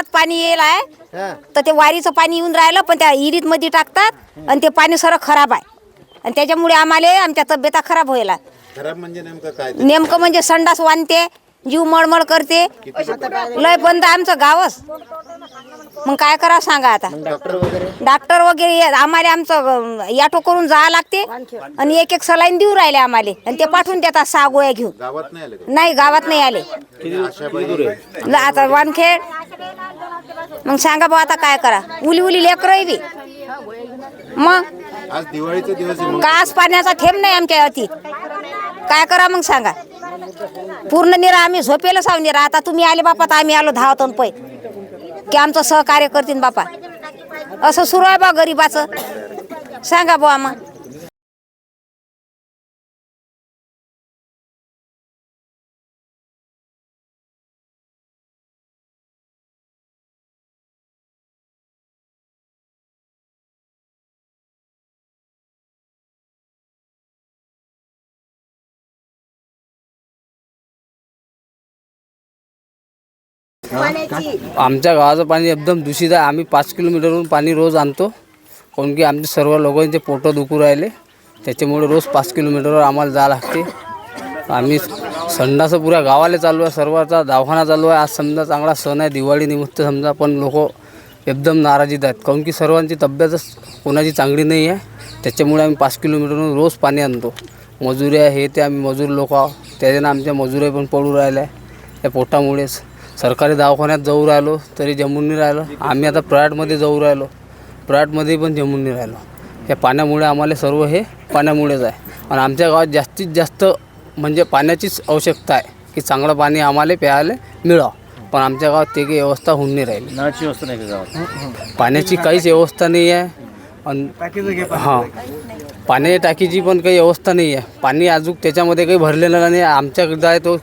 गावात पाणी येईल आहे. तर ते वारीचं पाणी येऊन राहिलं पण त्या इरीत मध्ये टाकतात आणि ते पाणी सरळ खराब आहे. आणि त्याच्यामुळे आम्हाला आमच्या तब्येता खराब व्हायला. खराब म्हणजे नेमकं काय? नेमकं म्हणजे संडास वानते जीव मळमळ करते. लय बंद आमचं गावच. मग काय करा सांगा आता. डॉक्टर वगैरे? आम्हाला आमचं याटो करून जावं लागते. आणि एक एक सलाईन देऊ राहिले आम्हाला. आणि ते पाठवून देतात सहा गोळ्या घेऊन. नाही गावात नाही आले. आता वानखेड मग सांगा बा आता काय करा? उली उली लेकर बी. मग? आज दिवाळीचा दिवस आहे मग कास पाण्याचा थेंब नाही आमच्या अति. काय करा मग सांगा? पूर्ण निरा आम्ही झोपेला साव निरा. आता तुम्ही आले बापा तर आम्ही आलो धावतो पै. की आमचं सहकार्य करतील बापा. असं सुरू आहे बा गरीबाचं. सांगा बुवा मग आमच्या गावाचं पाणी एकदम दूषित आहे. आम्ही पाच किलोमीटरवरून पाणी रोज आणतो. काऊन की आमचे सर्व लोकांचे पोटं दुखू राहिले. त्याच्यामुळे रोज पाच किलोमीटरवर आम्हाला जावं लागते. आम्ही संडासं पुऱ्या गावाला चालू आहे. सर्वांचा दवाखाना चालू आहे. आज समजा चांगला सण आहे. दिवाळी निमित्त समजा पण लोक एकदम नाराजीत आहेत. काऊन की सर्वांची तब्येतच कोणाची चांगली नाही आहे. त्याच्यामुळे आम्ही पाच किलोमीटरवरून रोज पाणी आणतो. मजुरी आहे हे ते आम्ही मजूर लोक आहोत. त्याच्यानं आमच्या मजुऱ्या पण पडू राहिल्या त्या पोटामुळेच. सरकारी दवाखान्यात जाऊ राहिलो तरी जमून नाही राहिलो. आम्ही आता प्रायवेटमध्ये जाऊ राहिलो. प्रायवेटमध्ये पण जमून नाही राहिलो. या पाण्यामुळे आम्हाला सर्व हे पाण्यामुळेच आहे. आणि आमच्या गावात जास्तीत जास्त म्हणजे पाण्याचीच आवश्यकता आहे की चांगलं पाणी आम्हाला प्यायला मिळावं. पण आमच्या गावात ते काही व्यवस्था होऊन नाही राहिली. नळाची व्यवस्था नाही का गावात? पाण्याची काहीच व्यवस्था नाही आहे. आणि हां. पाण्याच्या टाकीची पण काही व्यवस्था नाही आहे. पाणी अजून त्याच्यामध्ये काही भरलेलं नाही. आमच्याकडं आहे तो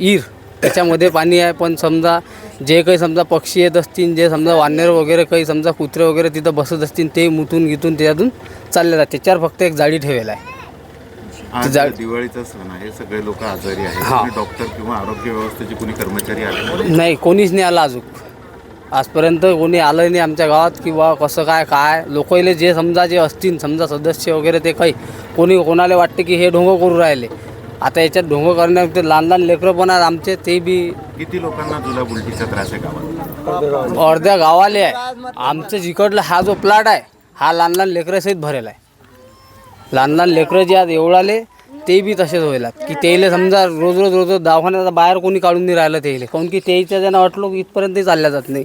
ईर त्याच्यामध्ये पाणी आहे पण समजा जे काही समजा पक्षी येत असतील जे समजा वानर वगैरे काही समजा कुत्रे वगैरे तिथं बसत असतील ते मुतून गितून त्याच्यातून चालले जातात त्याच्यावर फक्त एक जाळी ठेवेल आहे. आज जा- दिवाळीचा सण आहे सगळे लोक आजारी आहेत. हा. कोणी डॉक्टर किंवा आरोग्य व्यवस्थेचे कोणी कर्मचारी आले नाही? कोणीच नाही आलं अजून. आजपर्यंत कोणी आलं नाही आमच्या गावात किंवा कसं काय काय? लोकांले जे समजा जे असतील समजा सदस्य वगैरे ते काही कोणी कोणाला वाटते की हे ढोंग करू राहिले. आता याच्यात ढोंग करण्यात ते लहान लहान लेकरं पण आहेत आमचे ते बी किती लोकांना जुला उलटीचा त्रास आहे गावात? अर्ध्या गावाले आहे. आमचं जिकडला हा जो प्लॉट आहे हा लहान लहान लेकरंसहित भरेल आहे. लहान लहान लेकरं जे आहेत एवढाले ते बी तसेच व्हायला की तेले समजा रोज रोज रोज रोज दवाखान्यात बाहेर कोणी काढून नाही राहिलं तेले. काऊन की त्याच्या ज्यांना वाटलो की इथपर्यंतही चालल्या जात नाही.